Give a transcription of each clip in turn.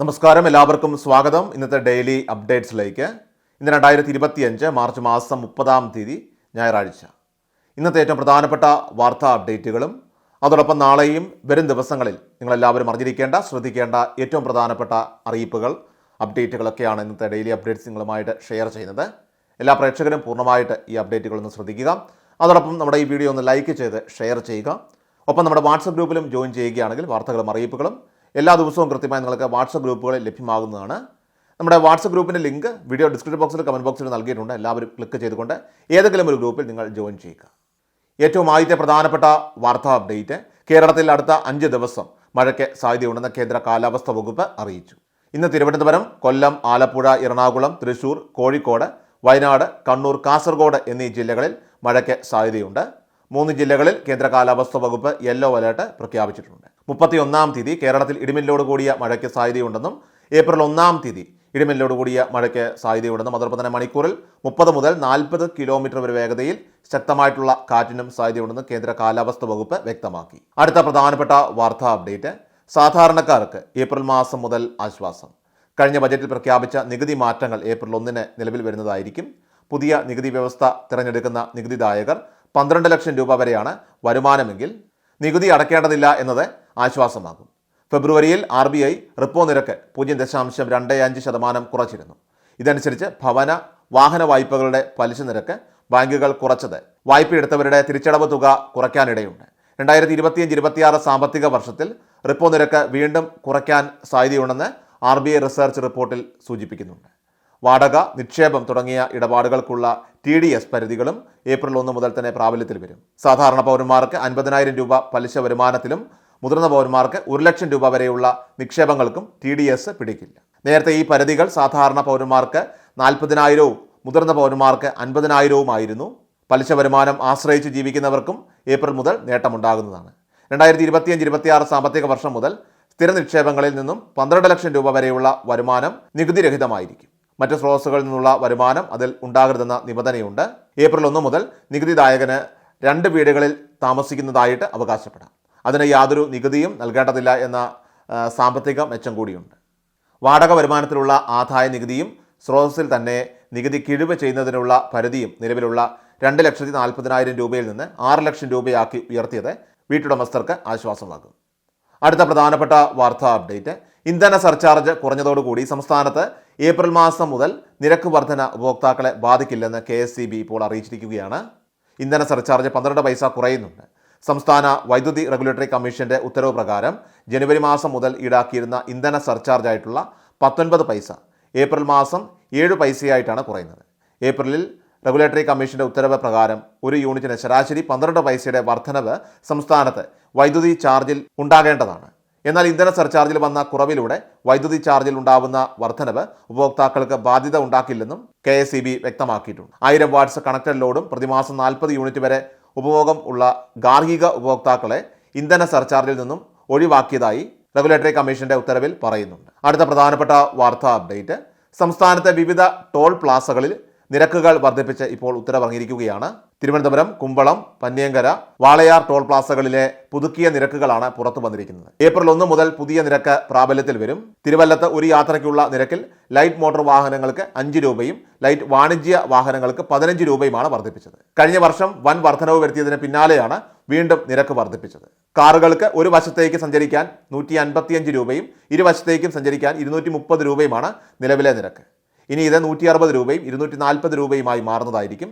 നമസ്കാരം എല്ലാവർക്കും സ്വാഗതം. ഇന്നത്തെ ഡെയിലി അപ്ഡേറ്റ്സിലേക്ക്. ഇന്ന് രണ്ടായിരത്തി ഇരുപത്തിയഞ്ച് മാർച്ച് മാസം മുപ്പതാം തീയതി ഞായറാഴ്ച. ഇന്നത്തെ ഏറ്റവും പ്രധാനപ്പെട്ട വാർത്താ അപ്ഡേറ്റുകളും അതോടൊപ്പം നാളെയും വരും ദിവസങ്ങളിൽ നിങ്ങളെല്ലാവരും അറിഞ്ഞിരിക്കേണ്ട ശ്രദ്ധിക്കേണ്ട ഏറ്റവും പ്രധാനപ്പെട്ട അറിയിപ്പുകൾ അപ്ഡേറ്റുകളൊക്കെയാണ് ഇന്നത്തെ ഡെയിലി അപ്ഡേറ്റ്സ് നിങ്ങളുമായിട്ട് ഷെയർ ചെയ്യുന്നത്. എല്ലാ പ്രേക്ഷകരും പൂർണമായിട്ട് ഈ അപ്ഡേറ്റുകളൊന്ന് ശ്രദ്ധിക്കുക. അതോടൊപ്പം നമ്മുടെ ഈ വീഡിയോ ഒന്ന് ലൈക്ക് ചെയ്ത് ഷെയർ ചെയ്യുക. ഒപ്പം നമ്മുടെ വാട്സപ്പ് ഗ്രൂപ്പിലും ജോയിൻ ചെയ്യുകയാണെങ്കിൽ വാർത്തകളും അറിയിപ്പുകളും എല്ലാ ദിവസവും കൃത്യമായി നിങ്ങൾക്ക് വാട്സപ്പ് ഗ്രൂപ്പുകളിൽ ലഭ്യമാകുന്നതാണ്. നമ്മുടെ വാട്സപ്പ് ഗ്രൂപ്പിന്റെ ലിങ്ക് വീഡിയോ ഡിസ്ക്രിപ്ഷൻ ബോക്സിൽ കമന്റ് ബോക്സിൽ നൽകിയിട്ടുണ്ട്. എല്ലാവരും ക്ലിക്ക് ചെയ്തുകൊണ്ട് ഏതെങ്കിലും ഒരു ഗ്രൂപ്പിൽ നിങ്ങൾ ജോയിൻ ചെയ്യുക. ഏറ്റവും ആദ്യത്തെ പ്രധാനപ്പെട്ട വാർത്താ അപ്ഡേറ്റ് കേരളത്തിൽ അടുത്ത അഞ്ച് ദിവസം മഴയ്ക്ക് സാധ്യതയുണ്ടെന്ന് കേന്ദ്ര കാലാവസ്ഥ വകുപ്പ് അറിയിച്ചു. ഇന്ന് തിരുവനന്തപുരം കൊല്ലം ആലപ്പുഴ എറണാകുളം തൃശൂർ കോഴിക്കോട് വയനാട് കണ്ണൂർ കാസർഗോഡ് എന്നീ ജില്ലകളിൽ മഴയ്ക്ക് സാധ്യതയുണ്ട്. മൂന്ന് ജില്ലകളിൽ കേന്ദ്ര കാലാവസ്ഥാ വകുപ്പ് യെല്ലോ അലേർട്ട് പ്രഖ്യാപിച്ചിട്ടുണ്ട്. മുപ്പത്തിയൊന്നാം തീയതി കേരളത്തിൽ ഇടിമിന്നലോട് കൂടിയ മഴയ്ക്ക് സാധ്യതയുണ്ടെന്നും ഏപ്രിൽ ഒന്നാം തീയതി ഇടിമിന്നലോട് കൂടിയ മഴയ്ക്ക് സാധ്യതയുണ്ടെന്നും അതോടൊപ്പം തന്നെ മണിക്കൂറിൽ മുപ്പത് മുതൽ നാൽപ്പത് കിലോമീറ്റർ വരെ വേഗതയിൽ ശക്തമായിട്ടുള്ള കാറ്റിനും സാധ്യതയുണ്ടെന്ന് കേന്ദ്ര കാലാവസ്ഥാ വകുപ്പ് വ്യക്തമാക്കി. അടുത്ത പ്രധാനപ്പെട്ട വാർത്താ അപ്ഡേറ്റ്. സാധാരണക്കാർക്ക് ഏപ്രിൽ മാസം മുതൽ ആശ്വാസം. കഴിഞ്ഞ ബജറ്റിൽ പ്രഖ്യാപിച്ച നികുതി മാറ്റങ്ങൾ ഏപ്രിൽ ഒന്നിന് നിലവിൽ വരുന്നതായിരിക്കും. പുതിയ നികുതി വ്യവസ്ഥ തിരഞ്ഞെടുക്കുന്ന നികുതിദായകർ പന്ത്രണ്ട് ലക്ഷം രൂപ വരെയാണ് വരുമാനമെങ്കിൽ നികുതി അടയ്ക്കേണ്ടതില്ല എന്നത് ആശ്വാസമാകും. ഫെബ്രുവരിയിൽ ആർ ബി ഐ റിപ്പോ നിരക്ക് പൂജ്യം ദശാംശം രണ്ട് അഞ്ച് ശതമാനം കുറച്ചിരുന്നു. ഇതനുസരിച്ച് ഭവന വാഹന വായ്പകളുടെ പലിശ നിരക്ക് ബാങ്കുകൾ കുറച്ചത്. വായ്പയെടുത്തവരുടെ തിരിച്ചടവ് തുക കുറയ്ക്കാനിടയുണ്ട്. രണ്ടായിരത്തി ഇരുപത്തിയഞ്ച് ഇരുപത്തിയാറ് സാമ്പത്തിക വർഷത്തിൽ റിപ്പോ നിരക്ക് വീണ്ടും കുറയ്ക്കാൻ സാധ്യതയുണ്ടെന്ന് ആർ ബി ഐ റിസർച്ച് റിപ്പോർട്ടിൽ സൂചിപ്പിക്കുന്നുണ്ട്. വാടക നിക്ഷേപം തുടങ്ങിയ ഇടപാടുകൾക്കുള്ള ടി ഡി എസ് പരിധികളും ഏപ്രിൽ ഒന്ന് മുതൽ തന്നെ പ്രാബല്യത്തിൽ വരും. സാധാരണ പൗരന്മാർക്ക് അൻപതിനായിരം രൂപ പലിശ വരുമാനത്തിലും മുതിർന്ന പൗരന്മാർക്ക് ഒരു ലക്ഷം രൂപ വരെയുള്ള നിക്ഷേപങ്ങൾക്കും ടി ഡി എസ് പിടിക്കില്ല. നേരത്തെ ഈ പരിധികൾ സാധാരണ പൗരന്മാർക്ക് നാൽപ്പതിനായിരവും മുതിർന്ന പൗരന്മാർക്ക് അൻപതിനായിരവും ആയിരുന്നു. പലിശ വരുമാനം ആശ്രയിച്ച് ജീവിക്കുന്നവർക്കും ഏപ്രിൽ മുതൽ നേട്ടമുണ്ടാകുന്നതാണ്. രണ്ടായിരത്തി ഇരുപത്തിയഞ്ച് ഇരുപത്തിയാറ് സാമ്പത്തിക വർഷം മുതൽ സ്ഥിര നിക്ഷേപങ്ങളിൽ നിന്നും പന്ത്രണ്ട് ലക്ഷം രൂപ വരെയുള്ള വരുമാനം നികുതിരഹിതമായിരിക്കും. മറ്റ് സ്രോതസ്സുകളിൽ നിന്നുള്ള വരുമാനം അതിൽ ഉണ്ടാകരുതെന്ന നിബന്ധനയുണ്ട്. ഏപ്രിൽ ഒന്ന് മുതൽ നികുതിദായകന് രണ്ട് വീടുകളിൽ താമസിക്കുന്നതായിട്ട് അവകാശപ്പെടാം. അതിന് യാതൊരു നികുതിയും നൽകേണ്ടതില്ല എന്ന സാമ്പത്തിക മെച്ചം കൂടിയുണ്ട്. വാടക വരുമാനത്തിലുള്ള ആദായ നികുതിയും സ്രോതസ്സിൽ തന്നെ നികുതി കിഴിവ് ചെയ്യുന്നതിനുള്ള പരിധിയും നിലവിലുള്ള രണ്ട് ലക്ഷത്തി നാൽപ്പതിനായിരം രൂപയിൽ നിന്ന് ആറ് ലക്ഷം രൂപയാക്കി ഉയർത്തിയത് വീട്ടുടമസ്ഥർക്ക് ആശ്വാസമാകും. അടുത്ത പ്രധാനപ്പെട്ട വാർത്താ അപ്ഡേറ്റ്. ഇന്ധന സർചാർജ് കുറഞ്ഞതോടുകൂടി സംസ്ഥാനത്ത് ഏപ്രിൽ മാസം മുതൽ നിരക്ക് വർധന ഉപഭോക്താക്കളെ ബാധിക്കില്ലെന്ന് കെ എസ് ഇപ്പോൾ അറിയിച്ചിരിക്കുകയാണ്. ഇന്ധന സർചാർജ് പന്ത്രണ്ട് പൈസ കുറയുന്നുണ്ട്. സംസ്ഥാന വൈദ്യുതി റെഗുലേറ്ററി കമ്മീഷന്റെ ഉത്തരവ് പ്രകാരം ജനുവരി മാസം മുതൽ ഈടാക്കിയിരുന്ന ഇന്ധന സർചാർജായിട്ടുള്ള പത്തൊൻപത് പൈസ ഏപ്രിൽ മാസം ഏഴ് പൈസയായിട്ടാണ് കുറയുന്നത്. ഏപ്രിലിൽ റെഗുലേറ്ററി കമ്മീഷന്റെ ഉത്തരവ് പ്രകാരം ഒരു യൂണിറ്റിന് ശരാശരി പന്ത്രണ്ട് പൈസയുടെ വർധനവ് സംസ്ഥാനത്ത് വൈദ്യുതി ചാർജിൽ ഉണ്ടാകേണ്ടതാണ്. എന്നാൽ ഇന്ധന സർചാർജിൽ വന്ന കുറവിലൂടെ വൈദ്യുതി ചാർജിൽ ഉണ്ടാവുന്ന വർധനവ് ഉപഭോക്താക്കൾക്ക് ബാധ്യത ഉണ്ടാക്കില്ലെന്നും കെ എസ് ഇ ബി വ്യക്തമാക്കിയിട്ടുണ്ട്. ആയിരം വാട്ട്സ് കണക്റ്റഡ് ലോഡും പ്രതിമാസം നാൽപ്പത് യൂണിറ്റ് വരെ ഉപഭോഗം ഉള്ള ഗാർഹിക ഉപഭോക്താക്കളെ ഇന്ധന സർചാർജിൽ നിന്നും ഒഴിവാക്കിയതായി റെഗുലേറ്ററി കമ്മീഷന്റെ ഉത്തരവിൽ പറയുന്നുണ്ട്. അടുത്ത പ്രധാനപ്പെട്ട വാർത്താ അപ്ഡേറ്റ്. സംസ്ഥാനത്തെ വിവിധ ടോൾ പ്ലാസകളിൽ നിരക്കുകൾ വർദ്ധിപ്പിച്ച് ഇപ്പോൾ ഉത്തരവിറങ്ങിയിരിക്കുകയാണ് തിരുവനന്തപുരം കുമ്പളം പന്നിയങ്കര വാളയാർ ടോൾ പ്ലാസകളിലെ പുതുക്കിയ നിരക്കുകളാണ് പുറത്തു വന്നിരിക്കുന്നത്. ഏപ്രിൽ ഒന്ന് മുതൽ പുതിയ നിരക്ക് പ്രാബല്യത്തിൽ വരും. തിരുവല്ലത്ത് ഒരു യാത്രയ്ക്കുള്ള നിരക്കിൽ ലൈറ്റ് മോട്ടോർ വാഹനങ്ങൾക്ക് അഞ്ച് രൂപയും ലൈറ്റ് വാണിജ്യ വാഹനങ്ങൾക്ക് പതിനഞ്ച് രൂപയുമാണ് വർദ്ധിപ്പിച്ചത്. കഴിഞ്ഞ വർഷം വൻ വർധനവ് വരുത്തിയതിന് പിന്നാലെയാണ് വീണ്ടും നിരക്ക് വർദ്ധിപ്പിച്ചത്. കാറുകൾക്ക് ഒരു വശത്തേക്ക് സഞ്ചരിക്കാൻ നൂറ്റി അൻപത്തിയഞ്ച് രൂപയും ഇരുവശത്തേക്കും സഞ്ചരിക്കാൻ ഇരുന്നൂറ്റി മുപ്പത് രൂപയുമാണ് നിലവിലെ നിരക്ക്. ഇനി ഇത് നൂറ്റി അറുപത് രൂപയും ഇരുന്നൂറ്റി നാൽപ്പത് രൂപയുമായി മാറുന്നതായിരിക്കും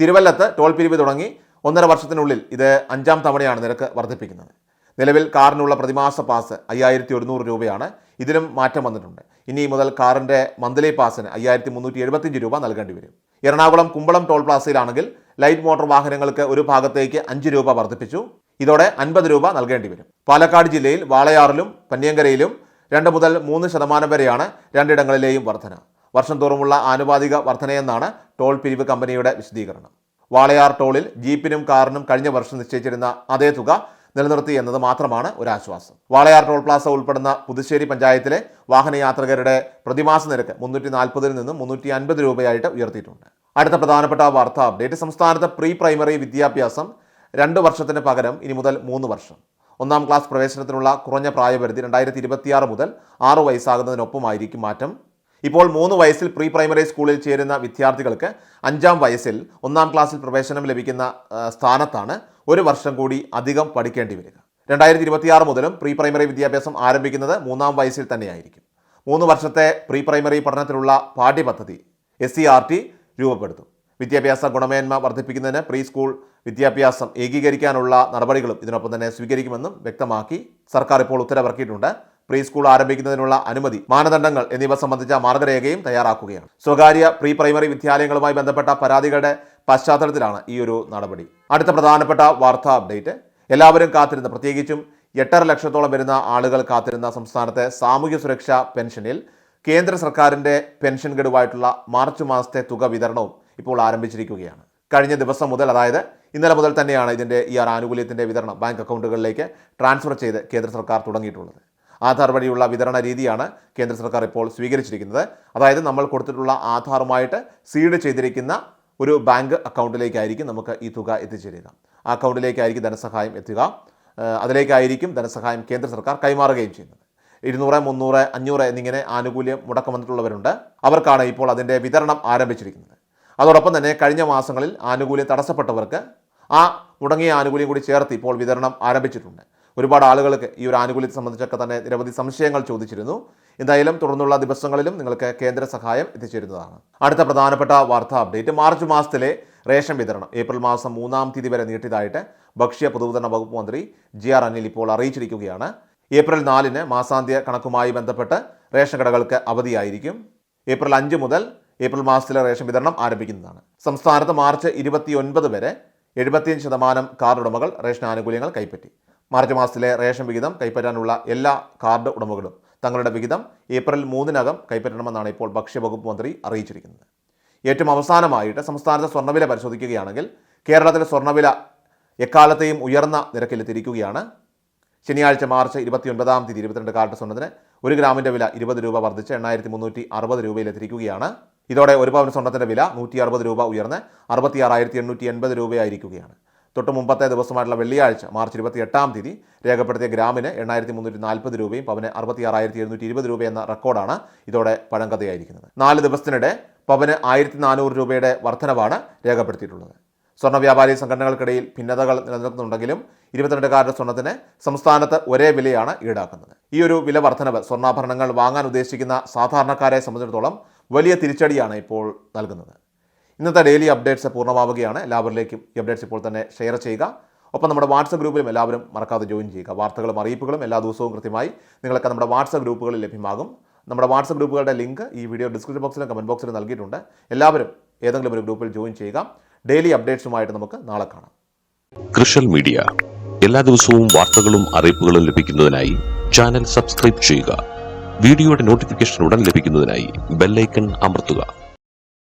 തിരുവല്ലത്ത് ടോൾ പിരിവ് തുടങ്ങി ഒന്നര വർഷത്തിനുള്ളിൽ ഇത് അഞ്ചാം തവണയാണ് നിരക്ക് വർദ്ധിപ്പിക്കുന്നത്. നിലവിൽ കാറിനുള്ള പ്രതിമാസ പാസ് അയ്യായിരത്തി ഒരുന്നൂറ് രൂപയാണ്. ഇതിലും മാറ്റം വന്നിട്ടുണ്ട്. ഇനി മുതൽ കാറിന്റെ മന്ത്ലി പാസിന് അയ്യായിരത്തി മുന്നൂറ്റി എഴുപത്തിയഞ്ച് രൂപ നൽകേണ്ടി വരും. എറണാകുളം കുമ്പളം ടോൾ പ്ലാസയിലാണെങ്കിൽ ലൈറ്റ് മോട്ടോർ വാഹനങ്ങൾക്ക് ഒരു ഭാഗത്തേക്ക് അഞ്ച് രൂപ വർദ്ധിപ്പിച്ചു. ഇതോടെ അൻപത് രൂപ നൽകേണ്ടി വരും. പാലക്കാട് ജില്ലയിൽ വാളയാറിലും പന്നിയങ്കരയിലും രണ്ട് മുതൽ മൂന്ന് ശതമാനം വരെയാണ് രണ്ടിടങ്ങളിലെയും വർധന. വർഷം തോറുമുള്ള ആനുപാതിക വർധനയെന്നാണ് ടോൾ പിരിവ് കമ്പനിയുടെ വിശദീകരണം. വാളയാർ ടോളിൽ ജീപ്പിനും കാറിനും കഴിഞ്ഞ വർഷം നിശ്ചയിച്ചിരുന്ന അതേ തുക നിലനിർത്തി എന്നത് മാത്രമാണ് ഒരാശ്വാസം. വാളയാർ ടോൾ പ്ലാസ ഉൾപ്പെടുന്ന പുതുശ്ശേരി പഞ്ചായത്തിലെ വാഹനയാത്രികരുടെ പ്രതിമാസ നിരക്ക് മുന്നൂറ്റി നാൽപ്പതിൽ നിന്നും മുന്നൂറ്റി അൻപത് രൂപയായിട്ട് ഉയർത്തിയിട്ടുണ്ട്. അടുത്ത പ്രധാനപ്പെട്ട വാർത്താ അപ്ഡേറ്റ് സംസ്ഥാനത്ത് പ്രീ പ്രൈമറി വിദ്യാഭ്യാസം രണ്ട് വർഷത്തിന് പകരം ഇനി മുതൽ മൂന്ന് വർഷം. ഒന്നാം ക്ലാസ് പ്രവേശനത്തിനുള്ള കുറഞ്ഞ പ്രായപരിധി രണ്ടായിരത്തി ഇരുപത്തിയാറ് മുതൽ ആറ് വയസ്സാകുന്നതിനൊപ്പമായിരിക്കും മാറ്റം. ഇപ്പോൾ മൂന്ന് വയസ്സിൽ പ്രീ പ്രൈമറി സ്കൂളിൽ ചേരുന്ന വിദ്യാർത്ഥികൾക്ക് അഞ്ചാം വയസ്സിൽ ഒന്നാം ക്ലാസ്സിൽ പ്രവേശനം ലഭിക്കുന്ന സ്ഥാനത്താണ് ഒരു വർഷം കൂടി അധികം പഠിക്കേണ്ടി വരിക. രണ്ടായിരത്തി ഇരുപത്തിയാറ് മുതലും പ്രീ പ്രൈമറി വിദ്യാഭ്യാസം ആരംഭിക്കുന്നത് മൂന്നാം വയസ്സിൽ തന്നെയായിരിക്കും. മൂന്ന് വർഷത്തെ പ്രീ പ്രൈമറി പഠനത്തിലുള്ള പാഠ്യപദ്ധതി എസ് സി ആർ ടി രൂപപ്പെടുത്തും. വിദ്യാഭ്യാസ ഗുണമേന്മ വർദ്ധിപ്പിക്കുന്നതിന് പ്രീ സ്കൂൾ വിദ്യാഭ്യാസം ഏകീകരിക്കാനുള്ള നടപടികളും ഇതിനൊപ്പം തന്നെ സ്വീകരിക്കുമെന്നും വ്യക്തമാക്കി സർക്കാർ ഇപ്പോൾ ഉത്തരവിറക്കിയിട്ടുണ്ട്. പ്രീ സ്കൂൾ ആരംഭിക്കുന്നതിനുള്ള അനുമതി മാനദണ്ഡങ്ങൾ എന്നിവ സംബന്ധിച്ച മാർഗരേഖയും തയ്യാറാക്കുകയാണ്. സ്വകാര്യ പ്രീ പ്രൈമറി വിദ്യാലയങ്ങളുമായി ബന്ധപ്പെട്ട പരാതികളുടെ പശ്ചാത്തലത്തിലാണ് ഈ ഒരു നടപടി. അടുത്ത പ്രധാനപ്പെട്ട വാർത്താ അപ്ഡേറ്റ്. എല്ലാവരും കാത്തിരുന്ന പ്രത്യേകിച്ചും എട്ടര ലക്ഷത്തോളം വരുന്ന ആളുകൾ കാത്തിരുന്ന സംസ്ഥാനത്തെ സാമൂഹ്യ സുരക്ഷാ പെൻഷനിൽ കേന്ദ്ര സർക്കാരിന്റെ പെൻഷൻ ഗഡുവായിട്ടുള്ള മാർച്ച് മാസത്തെ തുക വിതരണവും ഇപ്പോൾ ആരംഭിച്ചിരിക്കുകയാണ്. കഴിഞ്ഞ ദിവസം മുതൽ അതായത് ഇന്നലെ മുതൽ തന്നെയാണ് ഇതിന്റെ ഈ ആനുകൂല്യത്തിന്റെ വിതരണം ബാങ്ക് അക്കൗണ്ടുകളിലേക്ക് ട്രാൻസ്ഫർ ചെയ്ത് കേന്ദ്ര സർക്കാർ തുടങ്ങിയിട്ടുള്ളത്. ആധാർ വഴിയുള്ള വിതരണ രീതിയാണ് കേന്ദ്ര സർക്കാർ ഇപ്പോൾ സ്വീകരിച്ചിരിക്കുന്നത്. അതായത് നമ്മൾ കൊടുത്തിട്ടുള്ള ആധാറുമായിട്ട് സീഡ് ചെയ്തിരിക്കുന്ന ഒരു ബാങ്ക് അക്കൗണ്ടിലേക്കായിരിക്കും നമുക്ക് ഈ തുക എത്തിച്ചേരുക. ആ അക്കൗണ്ടിലേക്കായിരിക്കും ധനസഹായം എത്തുക. അതിലേക്കായിരിക്കും ധനസഹായം കേന്ദ്ര സർക്കാർ കൈമാറുകയും ചെയ്യുന്നത്. ഇരുന്നൂറ് മുന്നൂറ് അഞ്ഞൂറ് എന്നിങ്ങനെ ആനുകൂല്യം മുടക്കം വന്നിട്ടുള്ളവരുണ്ട്. അവർക്കാണ് ഇപ്പോൾ അതിന്റെ വിതരണം ആരംഭിച്ചിരിക്കുന്നത്. അതോടൊപ്പം തന്നെ കഴിഞ്ഞ മാസങ്ങളിൽ ആനുകൂല്യം തടസ്സപ്പെട്ടവർക്ക് ആ മുടങ്ങിയ ആനുകൂല്യം കൂടി ചേർത്ത് ഇപ്പോൾ വിതരണം ആരംഭിച്ചിട്ടുണ്ട്. ഒരുപാട് ആളുകൾക്ക് ഈ ഒരു ആനുകൂല്യത്തെ സംബന്ധിച്ചൊക്കെ തന്നെ നിരവധി സംശയങ്ങൾ ചോദിച്ചിരുന്നു. എന്തായാലും തുടർന്നുള്ള ദിവസങ്ങളിലും നിങ്ങൾക്ക് കേന്ദ്ര സഹായം എത്തിച്ചേരുന്നതാണ്. അടുത്ത പ്രധാനപ്പെട്ട വാർത്താ അപ്ഡേറ്റ് മാർച്ച് മാസത്തിലെ റേഷൻ വിതരണം. ഏപ്രിൽ മാസം മൂന്നാം തീയതി വരെ നീട്ടിയതായിട്ട് ഭക്ഷ്യ പൊതുവിതരണ വകുപ്പ് മന്ത്രി ജി ആർ അനിൽ ഇപ്പോൾ അറിയിച്ചിരിക്കുകയാണ്. ഏപ്രിൽ നാലിന് മാസാന്ത്യ കണക്കുമായി ബന്ധപ്പെട്ട് റേഷൻ കടകൾക്ക് അവധിയായിരിക്കും. ഏപ്രിൽ അഞ്ച് മുതൽ ഏപ്രിൽ മാസത്തിലെ റേഷൻ വിതരണം ആരംഭിക്കുന്നതാണ്. സംസ്ഥാനത്ത് മാർച്ച് ഇരുപത്തിയൊൻപത് വരെ എഴുപത്തിയഞ്ച് ശതമാനം കാർഡ് ഉടമകൾ റേഷൻ ആനുകൂല്യങ്ങൾ കൈപ്പറ്റി. മാർച്ച് മാസത്തിലെ റേഷൻ വിഹിതം കൈപ്പറ്റാനുള്ള എല്ലാ കാർഡ് ഉടമകളും തങ്ങളുടെ വിഹിതം ഏപ്രിൽ മൂന്നിനകം കൈപ്പറ്റണമെന്നാണ് ഇപ്പോൾ ഭക്ഷ്യവകുപ്പ് മന്ത്രി അറിയിച്ചിരിക്കുന്നത്. ഏറ്റവും അവസാനമായിട്ട് സംസ്ഥാനത്തെ സ്വർണവില പരിശോധിക്കുകയാണെങ്കിൽ കേരളത്തിലെ സ്വർണവില എക്കാലത്തെയും ഉയർന്ന നിരക്കിലെത്തിയിരിക്കുകയാണ്. ശനിയാഴ്ച മാർച്ച് ഇരുപത്തിയൊൻപതാം തീയതി ഇരുപത്തിരണ്ട് കാർട്ട് സ്വർണത്തിന് ഒരു ഗ്രാമിന്റെ വില ഇരുപത് രൂപ വർദ്ധിച്ച് എണ്ണായിരത്തി മുന്നൂറ്റി അറുപത് രൂപയിലെത്തിയിരിക്കുകയാണ് ഇതോടെ ഒരു പവൻ സ്വർണത്തിന്റെ വില നൂറ്റി അറുപത് രൂപ ഉയർന്ന് അറുപത്തി ആറായിരത്തി എണ്ണൂറ്റി എൺപത് രൂപയായിരിക്കുകയാണ്. തൊട്ട് മുമ്പത്തെ ദിവസമായിട്ടുള്ള വെള്ളിയാഴ്ച മാർച്ച് ഇരുപത്തി എട്ടാം തീയതി രേഖപ്പെടുത്തിയ ഗ്രാമിന് എണ്ണായിരത്തി മുന്നൂറ്റി നാൽപ്പത് രൂപയും പവന് അറുപത്തി ആറായിരത്തി എഴുന്നൂറ്റി ഇരുപത് രൂപ എന്ന റെക്കോർഡാണ് ഇതോടെ പഴങ്കഥയായിരിക്കുന്നത്. നാല് ദിവസത്തിനിടെ പവന് ആയിരത്തി നാനൂറ് രൂപയുടെ വർധനവാണ് രേഖപ്പെടുത്തിയിട്ടുള്ളത്. സ്വർണ വ്യാപാരി സംഘടനകൾക്കിടയിൽ ഭിന്നതകൾ നിലനിൽക്കുന്നുണ്ടെങ്കിലും ഇരുപത്തിരണ്ടുകാരുടെ സ്വർണത്തിന് സംസ്ഥാനത്ത് ഒരേ വിലയാണ് ഈടാക്കുന്നത്. ഈ ഒരു വില വർധനവ് സ്വർണാഭരണങ്ങൾ വാങ്ങാൻ ഉദ്ദേശിക്കുന്ന സാധാരണക്കാരെ സംബന്ധിച്ചിടത്തോളം വലിയ തിരിച്ചടിയാണ് ഇപ്പോൾ നൽകുന്നത്. ഇന്നത്തെ ഡെയിലി അപ്ഡേറ്റ്സ് പൂർണമാവുകയാണ്. എല്ലാവരിലേക്കും ഈ അപ്ഡേറ്റ്സ് ഇപ്പോൾ തന്നെ ഷെയർ ചെയ്യുക. ഒപ്പം നമ്മുടെ വാട്സപ്പ് ഗ്രൂപ്പിലും എല്ലാവരും മറക്കാതെ ജോയിൻ ചെയ്യുക. വാർത്തകളും അറിയിപ്പുകളും എല്ലാ ദിവസവും കൃത്യമായി നിങ്ങൾക്ക് നമ്മുടെ വാട്സപ്പ് ഗ്രൂപ്പുകളിൽ ലഭ്യമാകും. നമ്മുടെ വാട്സപ്പ് ഗ്രൂപ്പുകളുടെ ലിങ്ക് ഈ വീഡിയോ ഡിസ്ക്രിപ്ഷൻ ബോക്സിലും കമന്റ് ബോക്സിലും നൽകിയിട്ടുണ്ട്. എല്ലാവരും ഏതെങ്കിലും ഒരു ഗ്രൂപ്പിൽ ജോയിൻ ചെയ്യുക. ഡെയിലി അപ്ഡേറ്റ്സുമായിട്ട് നമുക്ക് നാളെ കാണാം. കൃഷൽ മീഡിയ. എല്ലാ ദിവസവും വാർത്തകളും അറിയിപ്പുകളും ലഭിക്കുന്നതിനായി ചാനൽ സബ്സ്ക്രൈബ് ചെയ്യുക. വീഡിയോയുടെ നോട്ടിഫിക്കേഷൻ ഉടൻ ലഭിക്കുന്നതിനായി ബെല്ലൈക്കൺ അമർത്തുക.